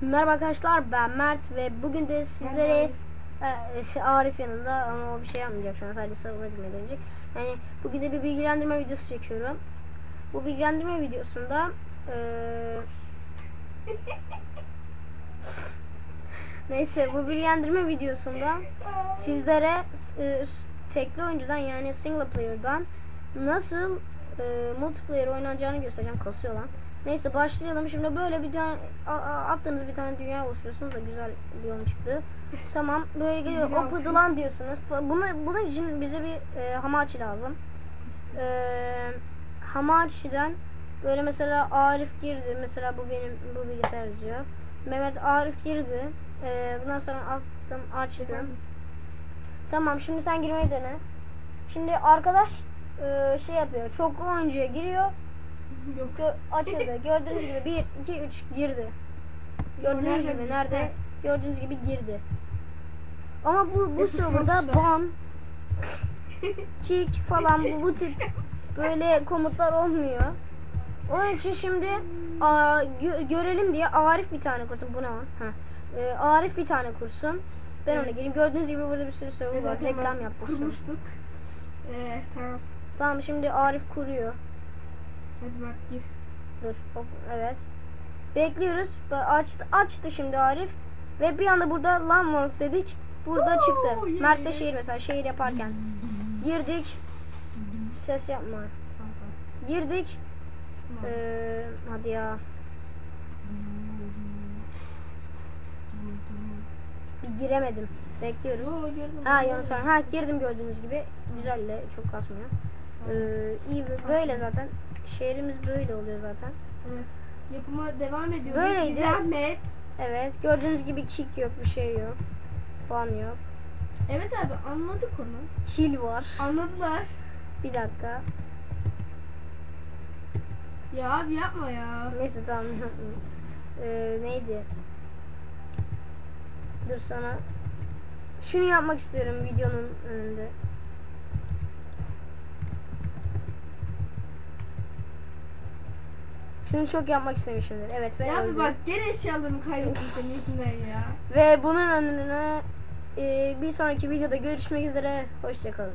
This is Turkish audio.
Merhaba arkadaşlar ben Mert ve bugün de sizlere e, Arif yanında ama o bir şey yapmayacak şu an sadece savunma girmeye gelecek. Yani bugün de bir bilgilendirme videosu çekiyorum. Bu bilgilendirme videosunda e, neyse bu bilgilendirme videosunda sizlere e, tekli oyuncudan yani single player'dan nasıl e, multiplayer oynanacağını göstereceğim kasıyor lan. Neyse başlayalım. Şimdi böyle bir tane attığınız bir tane dünya oluşturuyorsunuz da güzel bir oyun çıktı. Tamam böyle geliyor. The land diyorsunuz. Bunu, bunun için bize bir e, hamachi lazım. E, hamachi'den böyle mesela Arif girdi. Mesela bu benim bu bilgisayar yazıyor. Mehmet Arif girdi. E, bundan sonra attım açtım. Tamam şimdi sen girmeyi dene. Şimdi arkadaş e, şey yapıyor. Çok oyuncuya giriyor. Yok. Açıldı. Gördüğünüz gibi 1 2 3 girdi. Gördüğünüz gibi nerede? Gördüğünüz gibi girdi. Ama bu bu tuşlar. ban, kick falan bu, bu tip böyle komutlar olmuyor. Onun için şimdi aa, gö- görelim diye Arif bir tane kursun. Bu ne lan? Ha. Ee, Arif bir tane kursun. Ben ona Evet. gireyim. Gördüğünüz gibi burada bir sürü server var. Reklam yaptık. Kurmuştuk. Ee, tamam. Tamam şimdi Arif kuruyor. Hadi bak gir. Dur. hop, Evet. Bekliyoruz. Açtı, açtı şimdi Arif. Ve bir anda burada Landmark dedik. Burada Oo, çıktı. yeah. Mert'te şehir mesela şehir yaparken. Girdik. Ses yapma. Girdik. Ee, hadi ya. Bir giremedim. Bekliyoruz. Oo, girdim. Ha yanlış var. Ha girdim gördüğünüz gibi. Güzelle çok kasmıyor. Ee, iyi böyle zaten. Şehrimiz böyle oluyor zaten. Evet. Yapıma devam ediyoruz. Böyleydi. Bir Zahmet. Evet gördüğünüz gibi kick yok bir şey yok. Falan yok. Evet abi anladık onu. Chill var. Anladılar. Bir dakika. Ya abi yapma ya. Neyse tamam. ee, neydi? Dur sana. Şunu yapmak istiyorum videonun önünde. Şunu çok yapmak istemişimdir. Evet ben Ya abi öldüm. bak gene eşyalarımı kaybettim senin yüzünden ya. Ve bunun önüne e, bir sonraki videoda görüşmek üzere. Hoşçakalın.